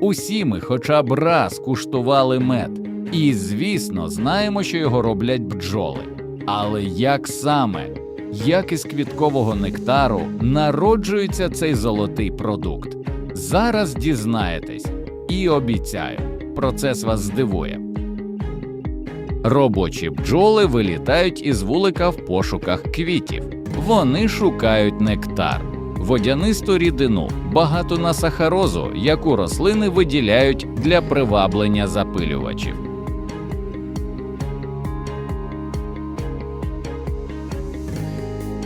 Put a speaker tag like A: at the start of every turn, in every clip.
A: Усі ми хоча б раз куштували мед, і, звісно, знаємо, що його роблять бджоли. Але як саме, як із квіткового нектару народжується цей золотий продукт? Зараз дізнаєтесь і обіцяю, процес вас здивує. Робочі бджоли вилітають із вулика в пошуках квітів. Вони шукають нектар, водянисту рідину, багату на сахарозу, яку рослини виділяють для приваблення запилювачів.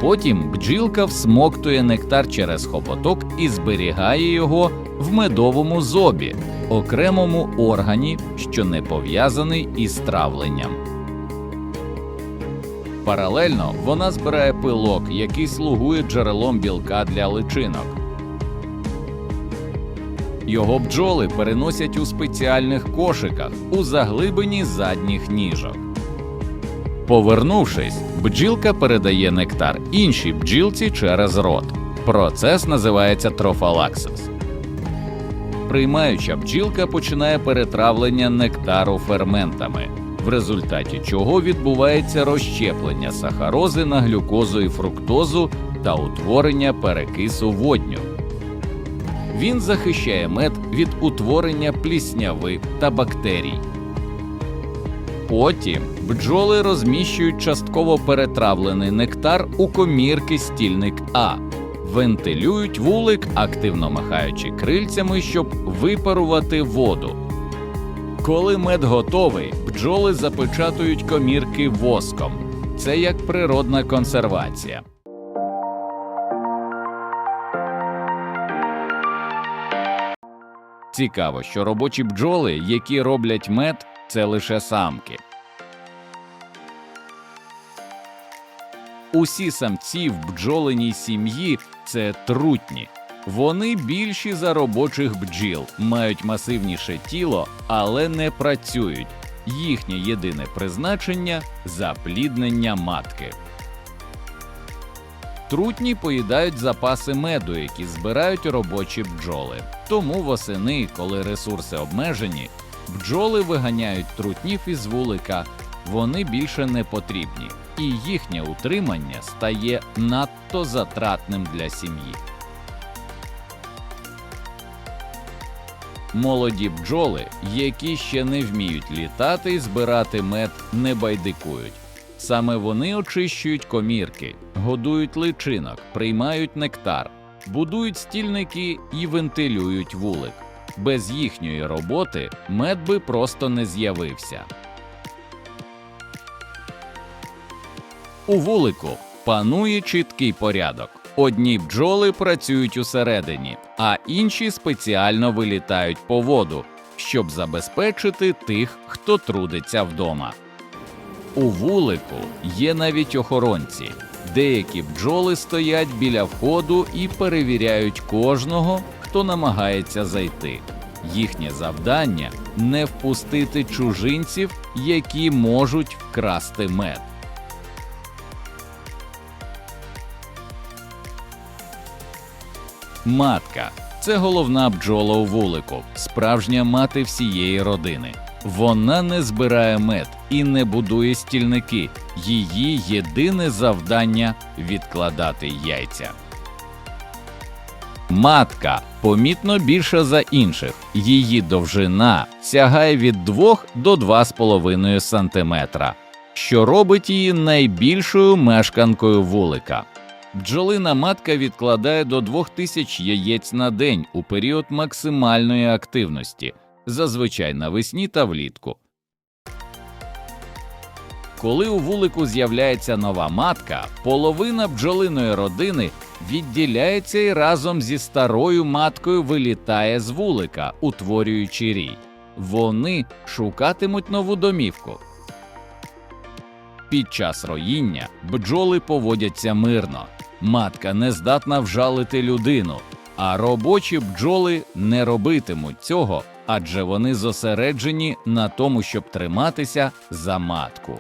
A: Потім бджілка всмоктує нектар через хоботок і зберігає його в медовому зобі, окремому органі, що не пов'язаний із травленням. Паралельно вона збирає пилок, який слугує джерелом білка для личинок. Його бджоли переносять у спеціальних кошиках у заглибині задніх ніжок. Повернувшись, бджілка передає нектар іншій бджілці через рот. Процес називається трофалаксис. Приймаюча бджілка починає перетравлення нектару ферментами, в результаті чого відбувається розщеплення сахарози на глюкозу і фруктозу та утворення перекису водню. Він захищає мед від утворення плісняви та бактерій. Потім бджоли розміщують частково перетравлений нектар у комірки стільник А, вентилюють вулик, активно махаючи крильцями, щоб випарувати воду. Коли мед готовий, бджоли запечатують комірки воском. Це як природна консервація. Цікаво, що робочі бджоли, які роблять мед, це лише самки. Усі самці в бджолиній сім'ї це трутні. Вони більші за робочих бджіл, мають масивніше тіло, але не працюють. Їхнє єдине призначення запліднення матки. Трутні поїдають запаси меду, які збирають робочі бджоли. Тому восени, коли ресурси обмежені, бджоли виганяють трутнів із вулика, вони більше не потрібні, і їхнє утримання стає надто затратним для сім'ї. Молоді бджоли, які ще не вміють літати і збирати мед, не байдикують. Саме вони очищують комірки, годують личинок, приймають нектар, будують стільники і вентилюють вулик. Без їхньої роботи мед би просто не з'явився. У вулику панує чіткий порядок. Одні бджоли працюють усередині, а інші спеціально вилітають по воду, щоб забезпечити тих, хто трудиться вдома. У вулику є навіть охоронці. Деякі бджоли стоять біля входу і перевіряють кожного, хто намагається зайти. Їхнє завдання не впустити чужинців, які можуть вкрасти мед. Матка це головна бджола у вулику, справжня мати всієї родини. Вона не збирає мед і не будує стільники. Її єдине завдання відкладати яйця. Матка помітно більша за інших. Її довжина сягає від 2 до 2,5 см, що робить її найбільшою мешканкою вулика. Бджолина матка відкладає до 2000 яєць на день у період максимальної активності, зазвичай навесні та влітку. Коли у вулику з'являється нова матка, половина бджолиної родини відділяється і разом зі старою маткою вилітає з вулика, утворюючи рій. Вони шукатимуть нову домівку. Під час роїння бджоли поводяться мирно. Матка не здатна вжалити людину, а робочі бджоли не робитимуть цього, адже вони зосереджені на тому, щоб триматися за матку.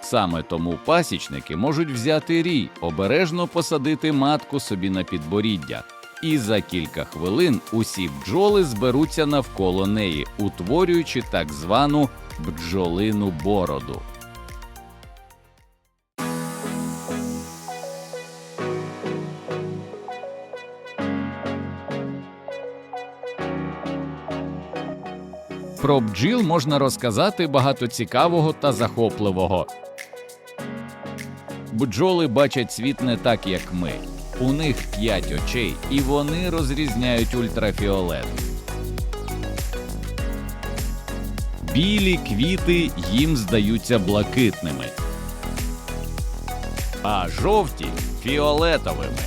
A: Саме тому пасічники можуть взяти рій, обережно посадити матку собі на підборіддя, і за кілька хвилин усі бджоли зберуться навколо неї, утворюючи так звану бджолину бороду. Про бджіл можна розказати багато цікавого та захопливого. Бджоли бачать світ не так, як ми. У них п'ять очей, і вони розрізняють ультрафіолет. Білі квіти їм здаються блакитними, а жовті фіолетовими.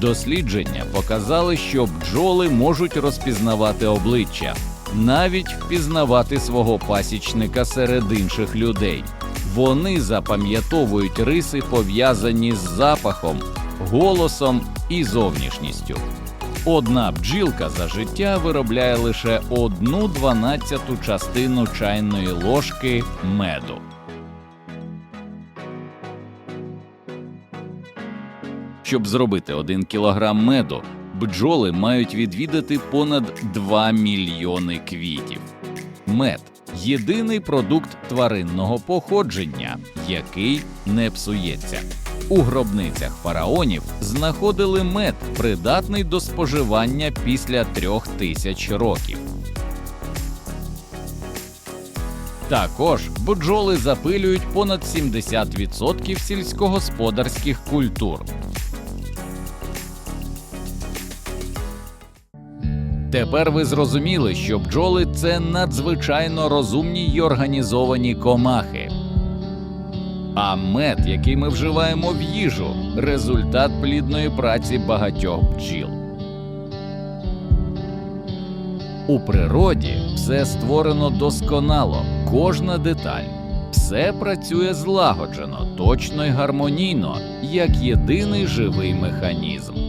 A: Дослідження показали, що бджоли можуть розпізнавати обличчя, навіть впізнавати свого пасічника серед інших людей. Вони запам'ятовують риси, пов'язані з запахом, голосом і зовнішністю. Одна бджілка за життя виробляє лише одну дванадцяту частину чайної ложки меду. Щоб зробити один кілограм меду, бджоли мають відвідати понад 2 мільйони квітів. Мед єдиний продукт тваринного походження, який не псується. У гробницях фараонів знаходили мед, придатний до споживання після трьох тисяч років. Також бджоли запилюють понад 70% сільськогосподарських культур. Тепер ви зрозуміли, що бджоли це надзвичайно розумні й організовані комахи. А мед, який ми вживаємо в їжу, результат плідної праці багатьох бджіл. У природі все створено досконало, кожна деталь. Все працює злагоджено, точно й гармонійно, як єдиний живий механізм.